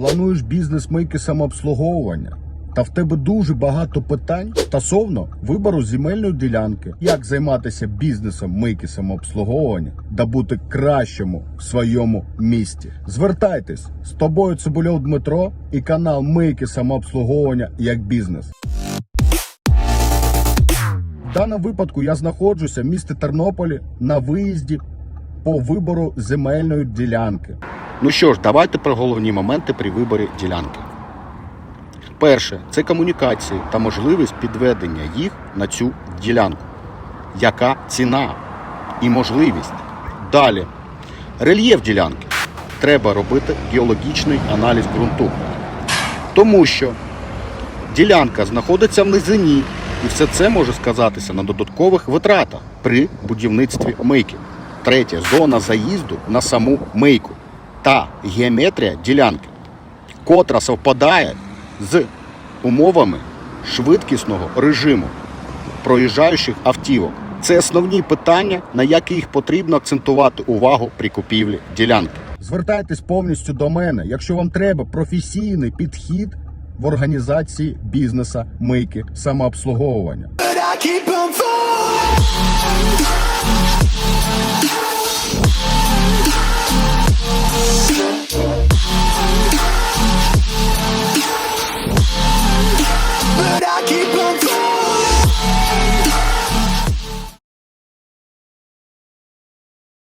плануєш бізнес мийки самообслуговування. Та в тебе дуже багато питань стосовно вибору земельної ділянки, як займатися бізнесом мийки самообслуговування та бути кращому в своєму місті. Звертайтесь з тобою Цибульов Дмитро і канал Мийки самообслуговування як бізнес. В даному випадку я знаходжуся в місті Тернополі на виїзді по вибору земельної ділянки. Ну що ж, давайте про головні моменти при виборі ділянки. Перше це комунікації та можливість підведення їх на цю ділянку. Яка ціна і можливість? Далі. Рельєф ділянки. Треба робити геологічний аналіз ґрунту. Тому що ділянка знаходиться в низині, і все це може сказатися на додаткових витратах при будівництві мийки. Третє зона заїзду на саму мийку та геометрія ділянки, котра совпадає з умовами швидкісного режиму проїжджаючих автівок. Це основні питання, на які їх потрібно акцентувати увагу при купівлі ділянки. Звертайтесь повністю до мене, якщо вам треба професійний підхід в організації бізнеса мийки самообслуговування.